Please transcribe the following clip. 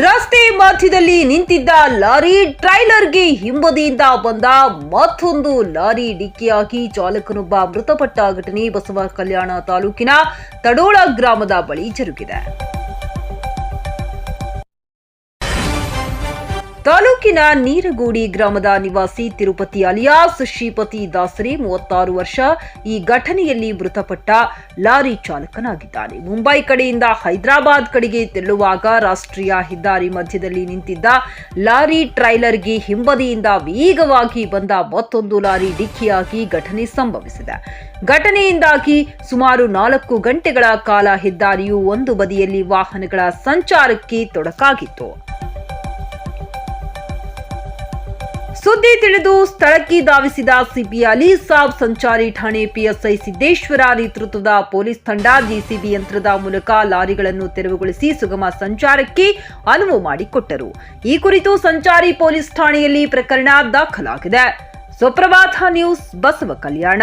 ರಸ್ತೆ ಮಧ್ಯದಲ್ಲಿ ನಿಂತಿದ್ದ ಲಾರಿ ಟ್ರೈಲರ್ಗೆ ಹಿಂಬದಿಯಿಂದ ಬಂದ ಮತ್ತೊಂದು ಲಾರಿ ಡಿಕ್ಕಿಯಾಗಿ ಚಾಲಕನೊಬ್ಬ ಮೃತಪಟ್ಟ ಘಟನೆ ಬಸವ ಕಲ್ಯಾಣ ತಾಲೂಕಿನ ತಡೋಳ ಗ್ರಾಮದ ಬಳಿ ಜರುಗಿದೆ. ತಾಲೂಕಿನ ನೀರಗೂಡಿ ಗ್ರಾಮದ ನಿವಾಸಿ ತಿರುಪತಿ ಅಲಿಯಾಸ್ ಶ್ರೀಪತಿ ದಾಸರಿ ಮೂವತ್ತಾರು ವರ್ಷ ಈ ಘಟನೆಯಲ್ಲಿ ಮೃತಪಟ್ಟ ಲಾರಿ ಚಾಲಕನಾಗಿದ್ದಾನೆ. ಮುಂಬೈ ಕಡೆಯಿಂದ ಹೈದರಾಬಾದ್ ಕಡೆಗೆ ತೆರಳುವಾಗ ರಾಷ್ಟ್ರೀಯ ಹೆದ್ದಾರಿ ಮಧ್ಯದಲ್ಲಿ ನಿಂತಿದ್ದ ಲಾರಿ ಟ್ರೈಲರ್ಗೆ ಹಿಂಬದಿಯಿಂದ ವೇಗವಾಗಿ ಬಂದ ಮತ್ತೊಂದು ಲಾರಿ ಡಿಕ್ಕಿಯಾಗಿ ಘಟನೆ ಸಂಭವಿಸಿದೆ. ಘಟನೆಯಿಂದಾಗಿ ಸುಮಾರು ನಾಲ್ಕು ಗಂಟೆಗಳ ಕಾಲ ಹೆದ್ದಾರಿಯು ಒಂದು ಬದಿಯಲ್ಲಿ ವಾಹನಗಳ ಸಂಚಾರಕ್ಕೆ ತೊಡಕಾಗಿತ್ತು. ಸುದ್ದಿ ತಿಳಿದು ಸ್ಥಳಕ್ಕೆ ಧಾವಿಸಿದ ಸಿಪಿ ಅಲಿ ಸಾಬ್ ಸಂಚಾರಿ ಠಾಣೆ ಪಿಎಸ್ಐ ಸಿದ್ದೇಶ್ವರ ನೇತೃತ್ವದ ಪೊಲೀಸ್ ತಂಡ ಜೆಸಿಬಿ ಯಂತ್ರದ ಮೂಲಕ ಲಾರಿಗಳನ್ನು ತೆರವುಗೊಳಿಸಿ ಸುಗಮ ಸಂಚಾರಕ್ಕೆ ಅನುವು ಮಾಡಿಕೊಟ್ಟರು. ಈ ಕುರಿತು ಸಂಚಾರಿ ಪೊಲೀಸ್ ಠಾಣೆಯಲ್ಲಿ ಪ್ರಕರಣ ದಾಖಲಾಗಿದೆ. ಸುಪ್ರಭಾತ ನ್ಯೂಸ್ ಬಸವ ಕಲ್ಯಾಣ.